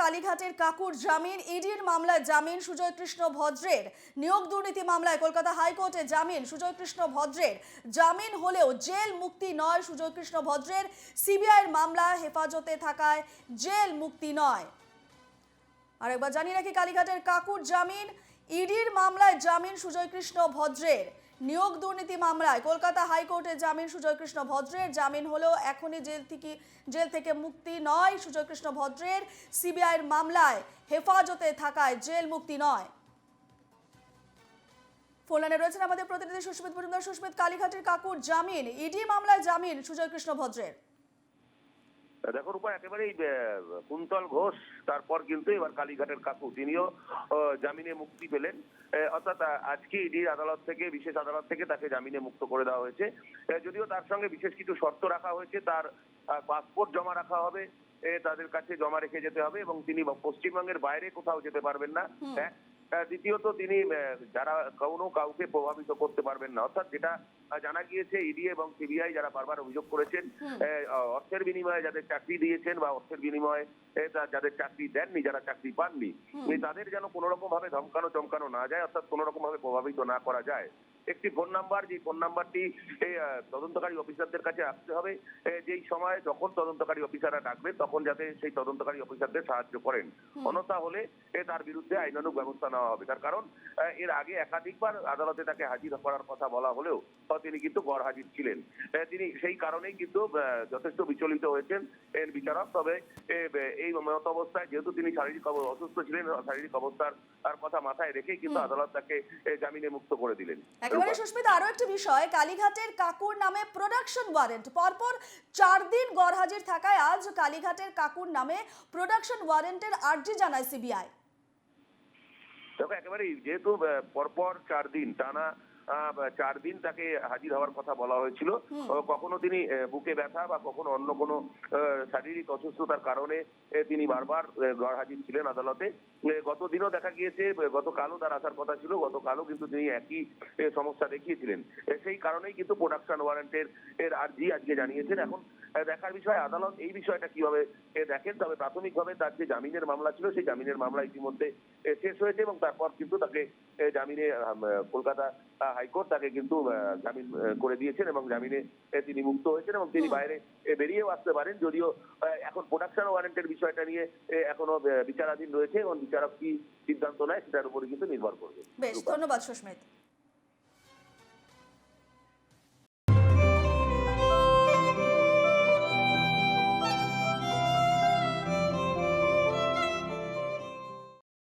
কালীঘাটের কাকুর জামিন, ইডির মামলায় জামিন সুজয় কৃষ্ণ ভদ্রের নিয়োগ দুর্নীতি মামলায় কলকাতা হাইকোর্টে জামিন সুজয় কৃষ্ণ ভদ্রের। জামিন হলেও জেল মুক্তি নয় সুজয় কৃষ্ণ ভদ্রের। সিবিআইয়ের মামলা হেফাজতে থাকায় জেল মুক্তি নয়। আরেকবার জানিয়ে রাখি, কালীঘাটের কাকুর জামিন, ইডির মামলায় জামিন সুজয় কৃষ্ণ ভদ্রের। নিয়োগ দুর্নীতি মামলায় কলকাতা হাইকোর্টে জামিন সুজয়কৃষ্ণ ভদ্রের। জামিন হলেও এখনই জেল থেকে জেল থেকে মুক্তি নয় সুজয় কৃষ্ণ ভদ্রের। সিবিআইয়ের মামলায় হেফাজতে থাকায় জেল মুক্তি নয়। ফোনলাইনে রয়েছেন আমাদের প্রতিনিধি সুস্মিত মজুমদার। সুস্মিত, কালীঘাটের কাকুর জামিন, ইডি মামলায় জামিন সুজয় কৃষ্ণ ভদ্রের। দেখো রূপা একেবারেই কুন্তল ঘোষ তারপর কিন্তু এবার কালীঘাটের কাকু। তিনিও জামিনে মুক্তি পেলেন। অর্থাৎ আজকে ইডি আদালত থেকে বিশেষ আদালত থেকে তাকে জামিনে মুক্ত করে দেওয়া হয়েছে। যদিও তার সঙ্গে বিশেষ কিছু শর্ত রাখা হয়েছে তার পাসপোর্ট জমা রাখা হবে তাদের কাছে জমা রেখে যেতে হবে এবং তিনি পশ্চিমবঙ্গের বাইরে কোথাও যেতে পারবেন না। হ্যাঁ? দ্বিতীয়ত তিনি যারা কোনো কাউকে প্রভাবিত করতে পারবেন না। অর্থাৎ যেটা জানা গিয়েছে ইডি এবং সিবিআই যারা বারবার অভিযোগ করেছেন অর্থের বিনিময়ে যাদের চাকরি দিয়েছেন বা অর্থের বিনিময়ে যাদের চাকরি দেননি যারা চাকরি পাননি তাদের যেন কোনো রকম ভাবে ধমকানো চমকানো না যায় অর্থাৎ কোনো রকম ভাবে প্রভাবিত না করা যায়। একটি ফোন নাম্বার যে ফোন নাম্বারটি তদন্তকারী অফিসারদের কাছে আসতে হবে। যেই সময় যখন তদন্তকারী অফিসাররা ডাকবেন তখন যাতে সেই তদন্তকারী অফিসারদের সাহায্য করেন। অন্যথা হলে তার বিরুদ্ধে আইনানুগ ব্যবস্থা নেওয়া হবে। তার কারণ এর আগে একাধিকবার আদালতে তাকে হাজির করার কথা বলা হলেও তিনি কিন্তু গড় হাজির ছিলেন। তিনি সেই কারণেই কিন্তু যথেষ্ট বিচলিত হয়েছেন এর বিচারক। তবে এই মত অবস্থায় যেহেতু তিনি শারীরিক অসুস্থ ছিলেন শারীরিক অবস্থার কথা মাথায় রেখেই কিন্তু আদালত তাকে জামিনে মুক্ত করে দিলেন। একেবারে সুস্মিতা, আরও একটি বিষয়, কালীঘাটের কাকুর নামে প্রোডাকশন ওয়ারেন্ট পরপর চার দিন গড়হাজির থাকায় আজ কালীঘাটের কাকুর নামে প্রোডাকশন ওয়ারেন্টের আর্জি জানায় সিবিআই দেখো একেবারে যেহেতু পরপর চার দিন টানা চার দিন তাকে হাজির হওয়ার কথা বলা হয়েছিল। কখনো তিনি বুকে ব্যথা বা কখনো অন্য কোনো শারীরিক অসুস্থতার কারণে তিনি বারবার গড় হাজির ছিলেন আদালতে। গত দিনও দেখা গিয়েছে গতকালও তার আসার কথা ছিল গতকালও কিন্তু তিনি একই সমস্যা দেখিয়েছিলেন। সেই কারণেই কিন্তু প্রোডাকশন ওয়ারেন্টের এর আর্জি আজকে জানিয়েছেন। এখন দেখার বিষয় আদালত এই বিষয়টা কীভাবে দেখেন? তবে প্রাথমিকভাবে তার যে জামিনের মামলা ছিল সেই জামিনের মামলা ইতিমধ্যে শেষ হয়েছে এবং তারপর কিন্তু তাকে জামিনে কলকাতা হাইকোর্ট তাকে কিন্তু জামিন করে দিয়েছেন এবং জামিনে তিনি মুক্ত হয়েছেন এবং তিনি বাইরে বেরিয়েও আসতে পারেন। যদিও এখন প্রোডাকশন ওয়ারেন্টের বিষয়টা নিয়ে এখনও বিচারাধীন রয়েছে এবং বিচারক কি সিদ্ধান্ত নেয় সেটার উপরে কিন্তু নির্ভর করবে। বেশ ধন্যবাদ সুস্মিত।